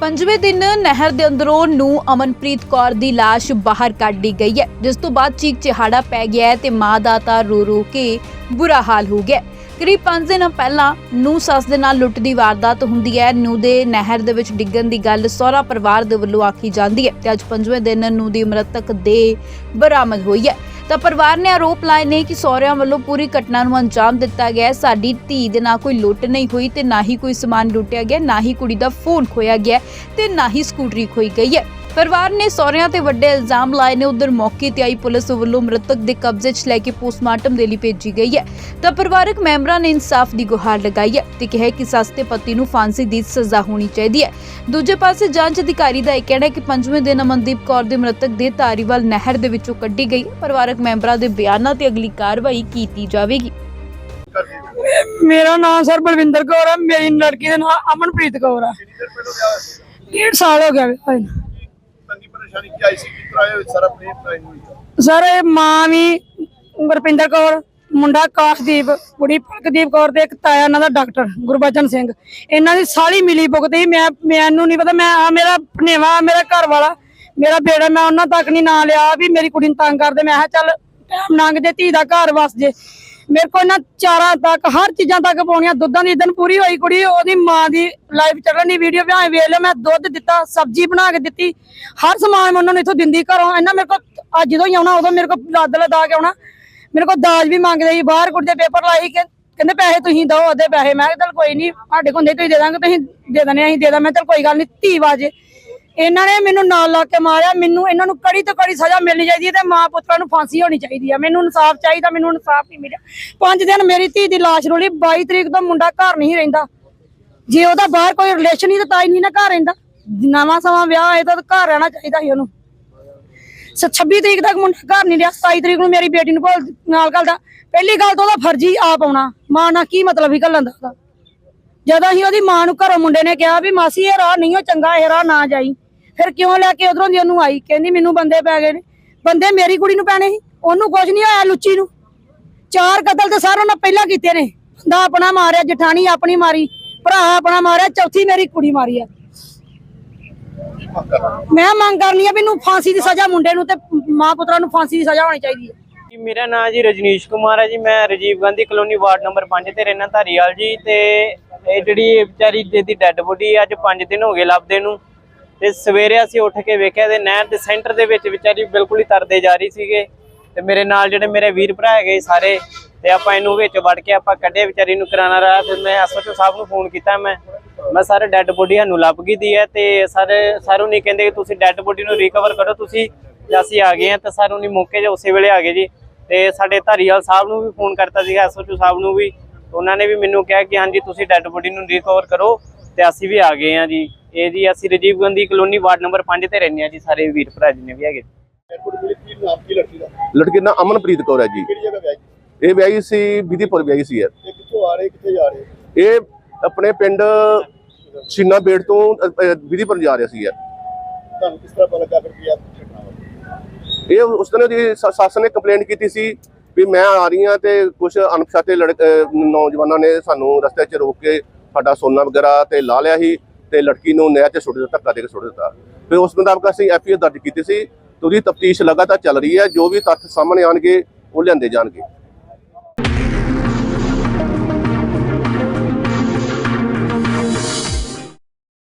ਪੰਜਵੇਂ ਦਿਨ ਨਹਿਰ ਦੇ ਅੰਦਰੋਂ ਨੂੰ ਅਮਨਪ੍ਰੀਤ ਕੌਰ ਦੀ ਲਾਸ਼ ਬਾਹਰ ਕੱਢੀ ਗਈ ਹੈ, ਜਿਸ ਤੋਂ ਬਾਅਦ ਚੀਕ ਚਿਹਾੜਾ ਪੈ ਗਿਆ ਹੈ ਤੇ ਮਾਂ ਦਾ ਤਾਂ ਰੋ ਰੋ ਕੇ ਬੁਰਾ ਹਾਲ ਹੋ ਗਿਆ ਕਰੀਬ 5 ਦਿਨ ਪਹਿਲਾਂ ਨੂੰ ਸੱਸ ਦੇ ਨਾਲ ਲੁੱਟ ਦੀ ਵਾਰਦਾਤ ਹੁੰਦੀ ਹੈ। ਨੂੰ ਦੇ ਨਹਿਰ ਦੇ ਵਿੱਚ ਡਿੱਗਣ ਦੀ ਗੱਲ ਸਹੁਰਾ ਪਰਿਵਾਰ ਦੇ ਵੱਲੋਂ ਆਖੀ ਜਾਂਦੀ ਹੈ ਤੇ ਅੱਜ ਪੰਜਵੇਂ ਦਿਨ ਨੂੰ ਦੀ ਮ੍ਰਿਤਕ ਦੇ ਬਰਾਮਦ ਹੋਈ ਹੈ। ਤਾਂ ਪਰਿਵਾਰ ਨੇ ਆਰੋਪ ਲਾਏ ਨੇ ਕਿ ਸਹੁਰਿਆਂ ਵੱਲੋਂ ਪੂਰੀ ਘਟਨਾ ਨੂੰ ਅੰਜਾਮ ਦਿੱਤਾ ਗਿਆ ਹੈ। ਸਾਡੀ ਧੀ ਦੇ ਨਾਲ ਕੋਈ ਲੁੱਟ ਨਹੀਂ ਹੋਈ ਤੇ ਨਾ ਹੀ ਕੋਈ ਸਮਾਨ ਲੁੱਟਿਆ ਗਿਆ, ਨਾ ਹੀ ਕੁੜੀ ਦਾ ਫੋਨ ਖੋਇਆ ਗਿਆ ਤੇ ਨਾ ਹੀ ਸਕੂਟਰੀ ਖੋਈ ਗਈ ਹੈ ਪਰਿਵਾਰ ਨੇ ਸਹੁਰਿਆਂ ਤੇ ਵੱਡੇ ਇਲਜ਼ਾਮ ਲਾਏ ਨੇ। ਉਧਰ ਮੌਕੇ ਤੇ ਆਈ ਪੁਲਿਸ ਵੱਲੋਂ ਮ੍ਰਿਤਕ ਦੇ ਕਬਜ਼ੇ 'ਚ ਲੈ ਕੇ ਪੋਸਟਮਾਰਟਮ ਦੇ ਲਈ ਭੇਜੀ ਗਈ ਹੈ। ਤਾਂ ਪਰਿਵਾਰਕ ਮੈਂਬਰਾਂ ਨੇ ਇਨਸਾਫ ਦੀ ਗੁਹਾਰ ਲਗਾਈ ਹੈ ਤੇ ਕਿਹਾ ਕਿ ਸੱਸ ਤੇ ਪਤੀ ਨੂੰ ਫਾਂਸੀ ਦੀ ਸਜ਼ਾ ਹੋਣੀ ਚਾਹੀਦੀ ਹੈ। ਦੂਜੇ ਪਾਸੇ ਜਾਂਚ ਅਧਿਕਾਰੀ ਦਾ ਇਹ ਕਹਿਣਾ ਹੈ ਕਿ ਪੰਜਵੇਂ ਦਿਨ ਅਮਨਦੀਪ ਕੌਰ ਦੇ ਮ੍ਰਿਤਕ ਦੇ ਧਾਰੀਵਾਲ ਨਹਿਰ ਦੇ ਵਿੱਚੋਂ ਕੱਢੀ ਗਈ। ਪਰਿਵਾਰਕ ਮੈਂਬਰਾਂ ਦੇ ਬਿਆਨਾਂ ਤੇ ਅਗਲੀ ਕਾਰਵਾਈ ਕੀਤੀ ਜਾਵੇਗੀ। ਮੇਰਾ ਨਾਮ ਸਰ ਬਲਵਿੰਦਰ ਕੌਰ ਹੈ। ਮੇਰੀ ਲੜਕੀ ਦਾ ਨਾਮ ਅਮਨਪ੍ਰੀਤ ਕੌਰ ਹੈ। ਡੇਢ ਸਾਲ ਹੋ ਗਿਆ ਵਿਆਹ ਪਰੇਸ਼ਾਨੀ ਕੀ ਆਈ ਸੀ ਕਿ ਕਰਾਇਆ ਸਾਰਾ ਪਲੇਨ ਟ੍ਰਾਈ ਹੋਈ ਸਰ, ਇਹ ਮਾਂ ਵੀ ਗੁਰਪਿੰਦਰ ਕੌਰ, ਮੁੰਡਾ ਕਾਸ਼ਦੀਪ ਕੁੜੀ ਪਲਕਦੀਪ ਕੌਰ ਤੇ ਇੱਕ ਤਾਇਆ ਇਹਨਾਂ ਦਾ ਡਾਕਟਰ, ਗੁਰਬਚਨ ਸਿੰਘ। ਇਹਨਾਂ ਦੀ ਸਾਲੀ ਮਿਲੀ ਭੁਗਤੀ ਮੈਂ ਮੈਨੂੰ ਨਹੀਂ ਪਤਾ, ਮੈਂ ਆ ਮੇਰਾ ਭਨੇਵਾ ਮੇਰਾ ਘਰ ਵਾਲਾ ਮੇਰਾ ਬੇੜਾ ਮੈਂ ਉਹਨਾਂ ਤੱਕ ਨਹੀਂ ਨਾਂ ਲਿਆ ਵੀ ਮੇਰੀ ਕੁੜੀ ਨੂੰ ਤੰਗ ਕਰਦੇ। ਮੈਂ ਕਿਹਾ ਚੱਲ, ਟਾਈਮ ਲੰਘ ਜੇ, ਧੀ ਦਾ ਘਰ ਵਸ ਜੇ। ਮੇਰੇ ਕੋਲ ਨਾ ਚਾਰਾਂ ਤੱਕ, ਹਰ ਚੀਜ਼ਾਂ ਤੱਕ ਪਾਉਣੀਆਂ, ਦੁੱਧਾਂ ਦੀ ਦਿਨ ਪੂਰੀ ਹੋਈ ਕੁੜੀ, ਉਹਦੀ ਮਾਂ ਦੀ ਲਾਈਵ ਚੱਲਣ ਦੀ ਵੀਡੀਓ ਵੀ ਵੇਖ ਲਿਓ ਮੈਂ ਦੁੱਧ ਦਿੱਤਾ, ਸਬਜ਼ੀ ਬਣਾ ਕੇ ਦਿੱਤੀ, ਹਰ ਸਮਾਨ ਮੈਂ ਉਹਨਾਂ ਨੂੰ ਇੱਥੋਂ ਦਿੰਦੀ ਘਰੋਂ ਇਹਨਾਂ ਮੇਰੇ ਕੋਲ, ਅੱਜ ਜਦੋਂ ਹੀ ਆਉਣਾ, ਉਦੋਂ ਮੇਰੇ ਕੋਲ ਲੱਦ ਲਦਾ ਕੇ ਆਉਣਾ, ਮੇਰੇ ਕੋਲ ਦਾਜ ਵੀ ਮੰਗਦੇ ਸੀ, ਬਾਹਰ ਕੁੜੀ ਦੇ ਪੇਪਰ ਲਾਈ ਕਿ ਕਹਿੰਦੇ ਪੈਸੇ ਤੁਸੀਂ ਦਿਓ ਅੱਧੇ ਪੈਸੇ, ਮੈਂ ਕਿਹਾ ਚੱਲ ਕੋਈ ਨਹੀਂ ਸਾਡੇ ਕੋਲ ਹੁੰਦੇ, ਤੁਸੀਂ ਦੇ ਦਾਂਗੇ, ਤੁਸੀਂ ਦੇ ਦਨੇ ਅਸੀਂ ਦੇ ਦਾਂ ਮੈਂ ਚੱਲ ਕੋਈ ਗੱਲ ਨਹੀਂ ਧੀ ਵਾਜੇ। ਇਹਨਾਂ ਨੇ ਮੈਨੂੰ ਨਾਲ ਲਾ ਕੇ ਮਾਰਿਆ। ਮੈਨੂੰ ਇਹਨਾਂ ਨੂੰ ਕੜੀ ਤੋਂ ਕੜੀ ਸਜ਼ਾ ਮਿਲਣੀ ਚਾਹੀਦੀ ਹੈ ਤੇ ਮਾਂ ਪੁੱਤਰਾਂ ਨੂੰ ਫਾਂਸੀ ਹੋਣੀ ਚਾਹੀਦੀ ਹੈ। ਮੈਨੂੰ ਇਨਸਾਫ ਚਾਹੀਦਾ, ਮੈਨੂੰ ਇਨਸਾਫ ਨਹੀਂ ਮਿਲਿਆ। ਪੰਜ ਦਿਨ ਮੇਰੀ ਧੀ ਦੀ ਲਾਸ਼ ਰੋਲੀ 22 ਤਰੀਕ ਤੋਂ ਮੁੰਡਾ ਘਰ ਨਹੀਂ ਰਹਿੰਦਾ। ਜੇ ਉਹਦਾ ਬਾਹਰ ਕੋਈ ਰਿਲੇਸ਼ਨ ਹੀ ਤਾਂ ਤਾਂ ਹੀ ਨਹੀਂ ਨਾ ਘਰ ਰਹਿੰਦਾ। ਨਵਾਂ ਸਮਾਂ ਵਿਆਹ ਹੋਏ ਤਾਂ ਘਰ ਰਹਿਣਾ ਚਾਹੀਦਾ ਸੀ ਉਹਨੂੰ। ਸ- 26 ਤਰੀਕ ਤੱਕ ਮੁੰਡਾ ਘਰ ਨਹੀਂ ਰਿਹਾ। 27 ਤਰੀਕ ਨੂੰ ਮੇਰੀ ਬੇਟੀ ਨੂੰ ਕੋਲ ਨਾਲ ਘੱਲਦਾ। ਪਹਿਲੀ ਗੱਲ ਤਾਂ ਉਹਦਾ ਫਰਜ਼ੀ ਆਪ ਆਉਣਾ। ਮਾਂ ਨਾਲ ਕੀ ਮਤਲਬ ਹੀ ਘੱਲਣ ਦਾ ਉਹਦਾ? ਜਦੋਂ ਅਸੀਂ ਉਹਦੀ ਮਾਂ ਨੂੰ ਘਰੋਂ ਮੁੰਡੇ ਨੇ ਕਿਹਾ ਵੀ, ਮਾਸੀ, ਇਹ ਰਾਹ ਨਹੀਂ, ਉਹ ਚੰਗਾ, ਇਹ ਰਾਹ ਨਾ ਜਾਈ। ਫਿਰ ਕਿਉਂ ਲੈ ਕੇ ਉਧਰੋਂ ਦੀ ਉਹਨੂੰ ਆਈ? ਕਹਿੰਦੀ ਮੈਨੂੰ ਬੰਦੇ ਪੈ ਗਏ ਨੇ। ਬੰਦੇ ਮੇਰੀ ਕੁੜੀ ਨੂੰ ਪੈਣੇ ਸੀ। ਉਹਨੂੰ ਕੁਝ ਨਹੀਂ ਹੋਇਆ ਲੁੱਚੀ ਨੂੰ। ਚਾਰ ਕਤਲ ਤੇ ਸਾਰਿਆਂ ਨੇ ਪਹਿਲਾਂ ਕੀਤੇ ਨੇ। ਬੰਦਾ ਆਪਣਾ ਮਾਰਿਆ, ਜਠਾਣੀ ਆਪਣੀ ਮਾਰੀ, ਭਰਾ ਆਪਣਾ ਮਾਰਿਆ, ਚੌਥੀ ਮੇਰੀ ਕੁੜੀ ਮਾਰੀ ਆ। ਮੈਂ ਮੰਗ ਕਰਨੀ ਆ ਵੀ ਫਾਂਸੀ ਦੀ ਸਜ਼ਾ ਮੁੰਡੇ ਨੂੰ ਤੇ ਮਾਂ ਪੁੱਤਰਾਂ ਨੂੰ ਫਾਂਸੀ ਦੀ ਸਜ਼ਾ ਹੋਣੀ ਚਾਹੀਦੀ ਹੈ ਜੀ, ਮੇਰਾ ਨਾਮ ਜੀ ਰਜਨੀਸ਼ ਕੁਮਾਰ ਹੈ ਜੀ। ਮੈਂ Rajiv Gandhi colony ward number 5 ਤੇ ਰਹਿਣਾ ਧਾਰੀਵਾਲ ਜੀ ਤੇ ਇਹ ਜਿਹੜੀ ਵਿਚਾਰੀ ਜਿਹਦੀ ਡੈੱਡ ਬੋਡੀ ਅੱਜ 5 ਦਿਨ ਹੋ ਗਏ ਲੱਭਦੇ ਨੂੰ। ਤੇ ਸਵੇਰੇ ਅਸੀਂ ਉੱਠ ਕੇ ਵੇਖਿਆ ਤੇ ਨਹਿਰ ਦੇ ਸੈਂਟਰ ਦੇ ਵਿੱਚ ਵਿਚਾਰੀ ਬਿਲਕੁਲ ਹੀ ਤਰਦੇ ਜਾ ਰਹੀ ਸੀਗੇ। ਤੇ ਮੇਰੇ ਨਾਲ ਜਿਹੜੇ ਮੇਰੇ ਵੀਰ ਭਰਾ ਹੈਗੇ ਸਾਰੇ, ਤੇ ਆਪਾਂ ਇਹਨੂੰ ਵਿੱਚ ਵੜ ਕੇ ਆਪਾਂ ਕੱਢੇ ਵਿਚਾਰੀ ਨੂੰ ਕਰਾਣਾ ਰਹਾ ਫਿਰ ਮੈਂ ਐਸਓਚਓ ਸਾਹਿਬ ਨੂੰ ਫੋਨ ਕੀਤਾ, ਮੈਂ ਮੈਂ ਸਾਰੇ ਡੈੱਡ ਬੋਡੀ ਸਾਨੂੰ ਲੱਭ ਗਈ ਦੀ ਹੈ ਤੇ ਸਾਰੇ, ਸਾਰੂ ਨਹੀਂ ਕਹਿੰਦੇ ਕਿ ਤੁਸੀਂ ਡੈੱਡ ਬੋਡੀ ਨੂੰ ਰਿਕਵਰ ਕਰੋ, ਤੁਸੀਂ ਅਸੀਂ ਆ ਗਏ ਆ ਤੇ ਸਾਰੂ ਨਹੀਂ ਮੌਕੇ 'ਤੇ ਉਸੇ ਵੇਲੇ ਆ ਗਏ ਜੀ। ਤੇ ਸਾਡੇ ਧਾਰੀਵਾਲ ਸਾਹਿਬ ਨੂੰ ਵੀ ਫੋਨ ਕਰਤਾ ਸੀਗਾ ਐਸਓਚਓ ਸਾਹਿਬ ਨੂੰ ਵੀ। ਉਹਨਾਂ ਨੇ ਵੀ ਮੈਨੂੰ ਕਿਹਾ ਕਿ ਹਾਂਜੀ, ਤੁਸੀਂ ਡੈੱਡ ਬੋਡੀ ਨੂੰ ਰਿਕਵਰ ਕਰੋ ਤੇ ਅਸੀਂ ਵੀ ਆ ਗਏ ਆ ਜੀ। ਇਹ ਜੀ ਅਸੀਂ Rajiv Gandhi colony ward number 5 ਤੇ ਰਹਿੰਦੇ ਆ ਜੀ ਸਾਰੇ ਵੀਰ ਭਰਾ ਜਿੰਨੇ ਵੀ ਹੈਗੇ। ਲੜਕੀ ਦਾ? ਦਾ ਅਮਨਪ੍ਰੀਤ ਕੌਰ ਹੈ ਜੀ। ਕਿਹੜੀ ਜਗ੍ਹਾ ਵਿਆਹੀ ਇਹ ਵਿਆਹੀ ਸੀ ਵਿਧੀਪੁਰ ਵਿਆਹੀ ਸੀ ਯਾਰ ਇਹ ਕਿੱਥੋਂ ਆ ਰਹੇ ਕਿੱਥੇ ਜਾ ਰਹੇ? ਇਹ ਆਪਣੇ ਪਿੰਡ ਛੀਨਾ ਬੇੜ ਤੋਂ ਵਿਧੀਪੁਰ ਜਾ ਰਿਹਾ ਸੀ ਯਾਰ ਤੁਹਾਨੂੰ ਕਿਸ ਤਰ੍ਹਾਂ ਪਤਾ ਲੱਗਾ ਫਿਰ ਕੀ ਆ ਘਟਨਾ ਵਾਪਰੀ? ਇਹ ਉਸ ਦਿਨ ਸ- ਸੱਸ ਨੇ ਕੰਪਲੇਂਟ ਕੀਤੀ ਸੀ ਵੀ ਮੈਂ ਆ ਰਹੀ ਹਾਂ ਤੇ ਕੁਝ ਅਣਪਛਾਤੇ ਨੌਜਵਾਨਾਂ ਨੇ ਸਾਨੂੰ ਰਸਤੇ 'ਚ ਰੋਕ ਕੇ ਸਾਡਾ ਸੋਨਾ ਵਗੈਰਾ ਤੇ ਲਾ ਲਿਆ ਸੀ। ਤੇ ਲੜਕੀ ਨੂੰ ਨਹਿਰ 'ਚ ਸੁੱਟ ਦਿੱਤਾ, ਧੱਕਾ ਦੇ ਕੇ ਸੁੱਟ ਦਿੱਤਾ। ਫਿਰ ਉਸ ਮੁਤਾਬਕ ਅਸੀਂ ਐਫਆਈਆਰ ਦਰਜ ਕੀਤੀ ਸੀ ਤੇ ਉਹਦੀ ਤਫਤੀਸ਼ ਲਗਾਤਾਰ ਚੱਲ ਰਹੀ ਹੈ, ਜੋ ਵੀ ਤੱਥ ਸਾਹਮਣੇ ਆਣਗੇ ਉਹ ਲਿਆਂਦੇ ਜਾਣਗੇ।